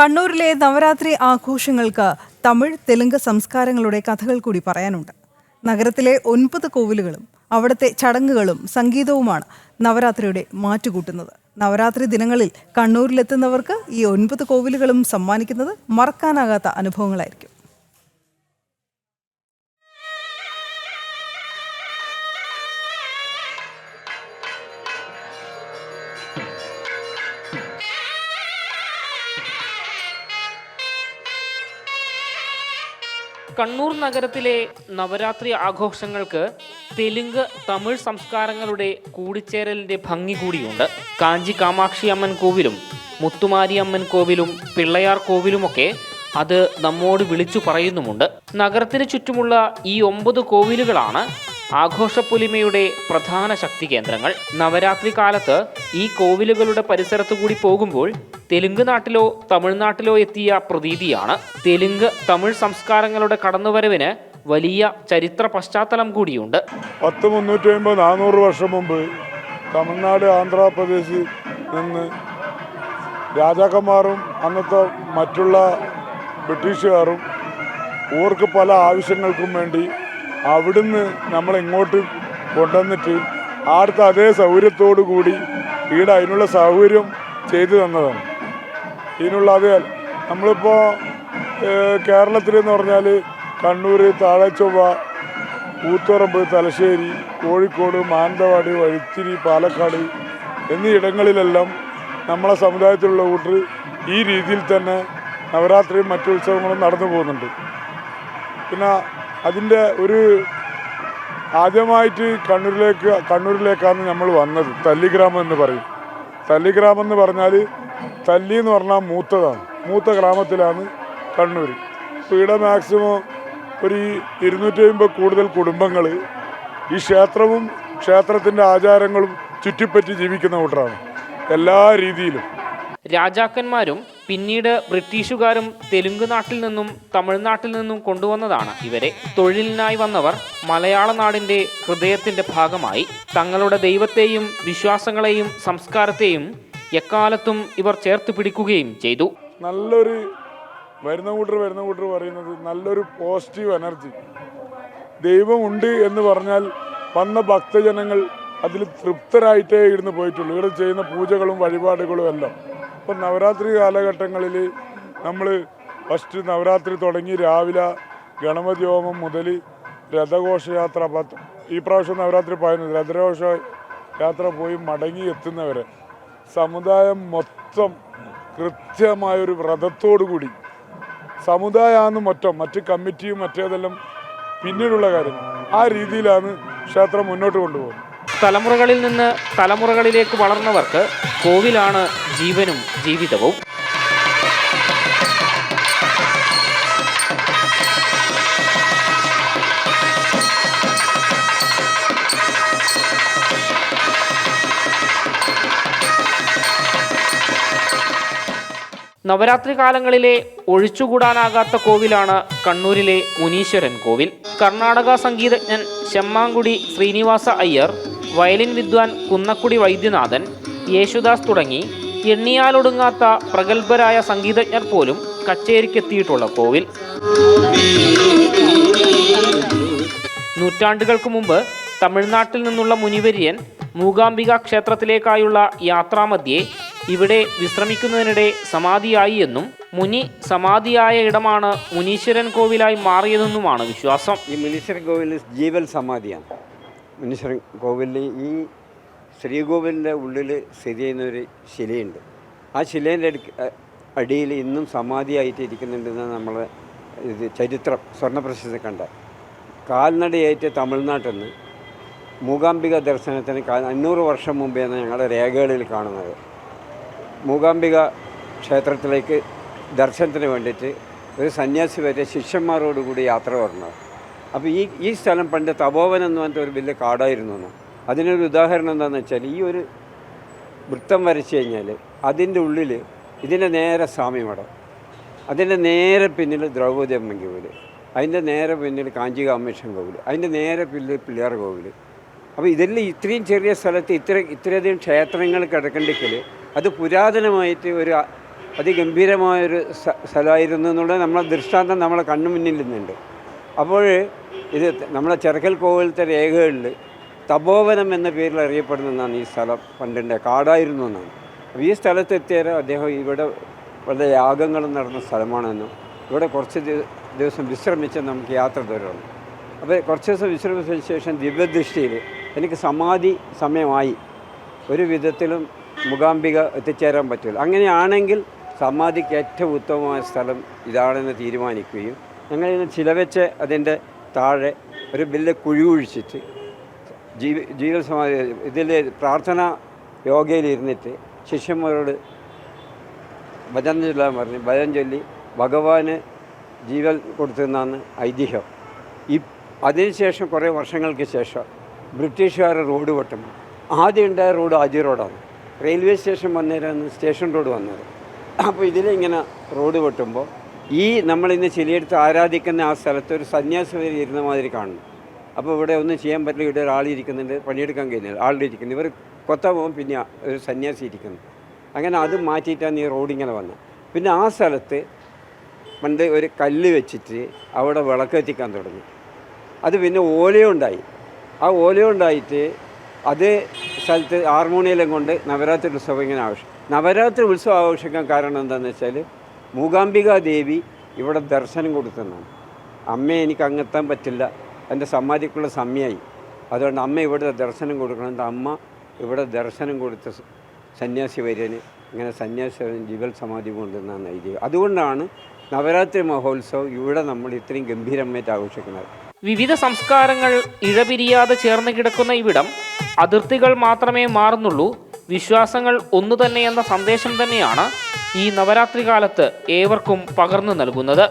കണ്ണൂരിലെ നവരാത്രി ആഘോഷങ്ങൾക്ക് തമിഴ് തെലുങ്ക് സംസ്കാരങ്ങളുടെ കഥകൾ കൂടി പറയാനുണ്ട്. നഗരത്തിലെ ഒൻപത് കോവിലുകളും അവിടുത്തെ ചടങ്ങുകളും സംഗീതവുമാണ് നവരാത്രിയുടെ മാറ്റുകൂട്ടുന്നത്. നവരാത്രി ദിനങ്ങളിൽ കണ്ണൂരിലെത്തുന്നവർക്ക് ഈ ഒൻപത് കോവിലുകളും സമ്മാനിക്കുന്നത് മറക്കാനാകാത്ത അനുഭവങ്ങളായിരിക്കും. കണ്ണൂർ നഗരത്തിലെ നവരാത്രി ആഘോഷങ്ങൾക്ക് തെലുങ്ക് തമിഴ് സംസ്കാരങ്ങളുടെ കൂടിച്ചേരലിന്റെ ഭംഗി കൂടിയുണ്ട്. കാഞ്ചി കാമാക്ഷി അമ്മൻ കോവിലും മുത്തുമാരി അമ്മൻ കോവിലും പിള്ളയാർ കോവിലുമൊക്കെ അത് നമ്മോട് വിളിച്ചു പറയുന്നുമുണ്ട്. നഗരത്തിന് ചുറ്റുമുള്ള ഈ ഒമ്പത് കോവിലുകളാണ് ആഘോഷപ്പൊലിമയുടെ പ്രധാന ശക്തി കേന്ദ്രങ്ങൾ. നവരാത്രി കാലത്ത് ഈ കോവിലുകളുടെ പരിസരത്തു കൂടി പോകുമ്പോൾ തെലുങ്ക് നാട്ടിലോ തമിഴ്നാട്ടിലോ എത്തിയ പ്രതീതിയാണ്. തെലുങ്ക് തമിഴ് സംസ്കാരങ്ങളുടെ കടന്നുവരവിന് വലിയ ചരിത്ര പശ്ചാത്തലം കൂടിയുണ്ട്. പത്ത് മുന്നൂറ്റി അമ്പത് നാനൂറ് വർഷം മുമ്പ് തമിഴ്നാട് ആന്ധ്രാപ്രദേശിൽ നിന്ന് രാജാക്കന്മാരും അന്നത്തെ മറ്റുള്ള ബ്രിട്ടീഷുകാരും ഓർക്ക് പല ആവശ്യങ്ങൾക്കും വേണ്ടി അവിടുന്ന് നമ്മളിങ്ങോട്ട് കൊണ്ടുവന്നിട്ട് ആടുത്ത അതേ സൗകര്യത്തോടു കൂടി ഈട അതിനുള്ള സൗകര്യം ചെയ്തു തന്നതാണ്. ഇതിനുള്ള അത് നമ്മളിപ്പോൾ കേരളത്തിലെന്ന് പറഞ്ഞാൽ കണ്ണൂർ താഴെച്ചൊവ്വ കൂത്തുറമ്പ് തലശ്ശേരി കോഴിക്കോട് മാനന്തവാടി വഴിത്തിരി പാലക്കാട് എന്നീ ഇടങ്ങളിലെല്ലാം നമ്മളെ സമുദായത്തിലുള്ള കൂട്ടർ ഈ രീതിയിൽ തന്നെ നവരാത്രിയും മറ്റു ഉത്സവങ്ങളും നടന്നു പോകുന്നുണ്ട്. പിന്നെ അതിന്റെ ഒരു ആദ്യമായിട്ട് കണ്ണൂരിലേക്ക് കണ്ണൂരിലേക്കാണ് നമ്മൾ വന്നത്. തല്ലിഗ്രാമം എന്ന് പറയും. തല്ലിഗ്രാമം എന്ന് പറഞ്ഞാൽ തല്ലി എന്ന് പറഞ്ഞാൽ മൂത്തതാണ്. മൂത്ത ഗ്രാമത്തിലാണ് കണ്ണൂർ ഇവിടെ മാക്സിമം ഒരു ഇരുന്നൂറ്റി അമ്പത് കൂടുതൽ കുടുംബങ്ങൾ ഈ ക്ഷേത്രവും ക്ഷേത്രത്തിന്റെ ആചാരങ്ങളും ചുറ്റിപ്പറ്റി ജീവിക്കുന്ന കൂട്ടറാണ്. എല്ലാ രീതിയിലും. രാജാക്കന്മാരും പിന്നീട് ബ്രിട്ടീഷുകാരും തെലുങ്ക് നാട്ടിൽ നിന്നും തമിഴ്നാട്ടിൽ നിന്നും കൊണ്ടുവന്നതാണ് ഇവരെ. തൊഴിലിനായി വന്നവർ മലയാള നാടിന്റെ ഹൃദയത്തിന്റെ ഭാഗമായി തങ്ങളുടെ ദൈവത്തെയും വിശ്വാസങ്ങളെയും സംസ്കാരത്തെയും എക്കാലത്തും ഇവർ ചേർത്ത് പിടിക്കുകയും ചെയ്തു. നല്ലൊരു വരുന്ന കൂട്ടർ വരുന്ന കൂട്ടർ പറയുന്നത് നല്ലൊരു പോസിറ്റീവ് എനർജി ദൈവമുണ്ട് എന്ന് പറഞ്ഞാൽ വന്ന ഭക്തജനങ്ങൾ അതിൽ തൃപ്തരായിട്ടേ ഇരുന്ന് പോയിട്ടുള്ളൂ. ഇവിടെ ചെയ്യുന്ന പൂജകളും വഴിപാടുകളും എല്ലാം. ഇപ്പം നവരാത്രി കാലഘട്ടങ്ങളിൽ നമ്മൾ ഫസ്റ്റ് നവരാത്രി തുടങ്ങി രാവിലെ ഗണപതി ഹോമം മുതൽ രഥഘോഷയാത്ര പത്ത് ഈ പ്രാവശ്യം നവരാത്രി പോയത് രഥഘോഷ യാത്ര പോയി മടങ്ങി എത്തുന്നവരെ സമുദായം മൊത്തം കൃത്യമായൊരു വ്രതത്തോടു കൂടി. സമുദായമാണ് മൊത്തം മറ്റ് കമ്മിറ്റിയും മറ്റേതെല്ലാം പിന്നീടുള്ള കാര്യം ആ രീതിയിലാണ് ക്ഷേത്രം മുന്നോട്ട് കൊണ്ടുപോകുന്നത്. തലമുറകളിൽ നിന്ന് തലമുറകളിലേക്ക് വളർന്നവർക്ക് കോവിലാണ് ജീവനും ജീവിതവും. നവരാത്രി കാലങ്ങളിലെ ഒഴിച്ചുകൂടാനാകാത്ത കോവിലാണ് കണ്ണൂരിലെ മുനീശ്വരൻ കോവിൽ. കർണാടക സംഗീതജ്ഞൻ ശമ്മാങ്കുടി ശ്രീനിവാസ അയ്യർ വയലിൻ വിദ്വാൻ കുന്നക്കുടി വൈദ്യനാഥൻ യേശുദാസ് തുടങ്ങി എണ്ണിയാലൊടുങ്ങാത്ത പ്രഗത്ഭരായ സംഗീതജ്ഞർ പോലും കച്ചേരിക്കെത്തിയിട്ടുള്ള കോവിൽ. നൂറ്റാണ്ടുകൾക്ക് മുമ്പ് തമിഴ്നാട്ടിൽ നിന്നുള്ള മുനിവര്യൻ മൂകാംബിക ക്ഷേത്രത്തിലേക്കായുള്ള യാത്രാമധ്യേ ഇവിടെ വിശ്രമിക്കുന്നതിനിടെ സമാധിയായി എന്നും മുനി സമാധിയായ ഇടമാണ് മുനീശ്വരൻ കോവിലായി മാറിയതെന്നുമാണ് വിശ്വാസം. ഈ മുനീശ്വരൻ കോവിൽ ജീവൽ സമാധിയാണ്. മുനീശ്വരൻ കോവിലിൽ ഈ ശ്രീകോവിലിന്റെ ഉള്ളിൽ സ്ഥിതി ചെയ്യുന്നൊരു ശിലയുണ്ട്. ആ ശിലേന്റെ അടിയിൽ ഇന്നും സമാധിയായിട്ട് ഇരിക്കുന്നുണ്ടെന്ന് നമ്മൾ ഇത് ചരിത്രം സ്വർണ പ്രശസ്തി കണ്ട. കാൽനടയായിട്ട് തമിഴ്നാട്ടിൽ നിന്ന് മൂകാംബിക ദർശനത്തിന് അഞ്ഞൂറ് വർഷം മുമ്പെയാണ് ഞങ്ങളുടെ രേഖകളിൽ കാണുന്നത്. മൂകാംബിക ക്ഷേത്രത്തിലേക്ക് ദർശനത്തിന് വേണ്ടിയിട്ട് ഒരു സന്യാസി വരെ ശിഷ്യന്മാരോടുകൂടി യാത്ര പറഞ്ഞത് അപ്പോൾ ഈ ഈ സ്ഥലം പണ്ട് തപോവനം എന്ന് പറഞ്ഞിട്ട് ഒരു വലിയ കാടായിരുന്നു എന്ന്. അതിനൊരു ഉദാഹരണം എന്താണെന്ന് വെച്ചാൽ ഈ ഒരു വൃത്തം വരച്ച് കഴിഞ്ഞാൽ അതിന്റെ ഉള്ളിൽ ഇതിന്റെ നേരെ സ്വാമിമഠം അതിന്റെ നേരെ പിന്നിൽ ദ്രൗപദി അമ്മൻ കോവിൽ അതിന്റെ നേരെ പിന്നിൽ കാഞ്ചി കാമേശ്വരൻ കോവിൽ അതിന്റെ നേരെ പിന്നിൽ പിള്ളേർ കോവിൽ അപ്പോൾ ഇതെല്ലാം ഇത്രയും ചെറിയ സ്ഥലത്ത് ഇത്ര ഇത്രയധികം ക്ഷേത്രങ്ങൾ കിടക്കണ്ടെങ്കിൽ അത് പുരാതനമായിട്ട് ഒരു അതിഗംഭീരമായൊരു സ്ഥ- സ്ഥലമായിരുന്നു എന്നുള്ള നമ്മളെ ദൃഷ്ടാന്തം നമ്മളെ കണ്ണു മുന്നിൽ നിന്നുണ്ട് അപ്പോൾ ഇത് നമ്മുടെ ചെറുക്കൽ കോവിലത്തെ രേഖകളിൽ തപോവനം എന്ന പേരിൽ അറിയപ്പെടുന്നതാണ് ഈ സ്ഥലം പണ്ടിന്റെ കാടായിരുന്നു എന്നാണ്. അപ്പോൾ ഈ സ്ഥലത്തെത്തിയാൽ അദ്ദേഹം ഇവിടെ വളരെ യാഗങ്ങൾ നടന്ന സ്ഥലമാണെന്നും ഇവിടെ കുറച്ച് ദിവസം വിശ്രമിച്ച് നമുക്ക് യാത്ര തുടരണം അപ്പോൾ കുറച്ച് ദിവസം വിശ്രമിച്ചതിന് ശേഷം ദിവ്യദൃഷ്ടിയിൽ എനിക്ക് സമാധി സമയമായി. ഒരു വിധത്തിലും മുഖാംബിക എത്തിച്ചേരാൻ പറ്റില്ല. അങ്ങനെയാണെങ്കിൽ സമാധിക്ക് ഏറ്റവും ഉത്തമമായ സ്ഥലം ഇതാണെന്ന് തീരുമാനിക്കുകയും ഞങ്ങൾ ഇതിന് ചിലവെച്ച് അതിന്റെ താഴെ ഒരു വലിയ കുഴി ജീവി ജീവ ജീവൽ സമാധി ഇതിൽ പ്രാർത്ഥന യോഗയിലിരുന്നിട്ട് ശിഷ്യന്മാരോട് ഭജന ചൊല്ലാൻ പറഞ്ഞു ഭജൻ ചൊല്ലി ഭഗവാന് ജീവൻ കൊടുത്തെന്നാണ് ഐതിഹ്യം. ഈ അതിനുശേഷം കുറേ വർഷങ്ങൾക്ക് ശേഷം ബ്രിട്ടീഷുകാർ റോഡ് വെട്ടുമ്പോൾ ആദ്യം ഉണ്ടായ റോഡ് ആദ്യ റോഡാണ്. റെയിൽവേ സ്റ്റേഷൻ വന്നേരാണ് സ്റ്റേഷൻ റോഡ് വന്നത്. അപ്പോൾ ഇതിലിങ്ങനെ റോഡ് വെട്ടുമ്പോൾ ഈ നമ്മളിന്ന് ചിലയെടുത്ത് ആരാധിക്കുന്ന ആ സ്ഥലത്ത് ഒരു സന്യാസി ഇരുന്ന മാതിരി കാണുന്നു. അപ്പോൾ ഇവിടെ ഒന്നും ചെയ്യാൻ പറ്റില്ല ഇവിടെ ഒരാളിരിക്കുന്നുണ്ട് പണിയെടുക്കാൻ കഴിയുന്നില്ല ഇരിക്കുന്നു. ഇവർ കൊത്ത പോകും പിന്നെ ഒരു സന്യാസി ഇരിക്കുന്നു. അങ്ങനെ അത് മാറ്റിയിട്ടാണ് ഈ റോഡ് ഇങ്ങനെ വന്നത് പിന്നെ ആ സ്ഥലത്ത് പണ്ട് ഒരു കല്ല് വെച്ചിട്ട് അവിടെ വിളക്ക് എത്തിക്കാൻ തുടങ്ങി. അത് പിന്നെ ഓലയുണ്ടായി ആ ഓലയുണ്ടായിട്ട് അത് സ്ഥലത്ത് ഹാർമോണിയെല്ലാം കൊണ്ട് നവരാത്രി ഉത്സവം ഇങ്ങനെ ആവശ്യം. നവരാത്രി ഉത്സവം ആഘോഷിക്കാൻ കാരണം എന്താണെന്ന് വെച്ചാൽ മൂകാംബിക ദേവി ഇവിടെ ദർശനം കൊടുത്തതാണ് അമ്മയെ എനിക്ക് അങ്ങെത്താൻ പറ്റില്ല. എന്റെ സമാധിക്കുള്ള സമയമായി അതുകൊണ്ട് അമ്മ ഇവിടെ ദർശനം കൊടുക്കണം. അമ്മ ഇവിടെ ദർശനം കൊടുത്ത സന്യാസി വര്യന് ഇങ്ങനെ സന്യാസി ജീവൽ സമാധി കൊണ്ടുവന്നാണ് ഐതിഹ്യം. അതുകൊണ്ടാണ് നവരാത്രി മഹോത്സവം ഇവിടെ നമ്മൾ ഇത്രയും ഗംഭീരമായിട്ട് ആഘോഷിക്കുന്നത്. വിവിധ സംസ്കാരങ്ങൾ ഇഴപിരിയാതെ ചേർന്ന് കിടക്കുന്ന ഇവിടം അതിർത്തികൾ മാത്രമേ മാറുന്നുള്ളൂ. വിശ്വാസങ്ങൾ ഒന്നു തന്നെയെന്ന സന്ദേശം തന്നെയാണ് ഈ നവരാത്രി കാലത്ത് ഏവർക്കും പകർന്നു നൽകുന്നത്.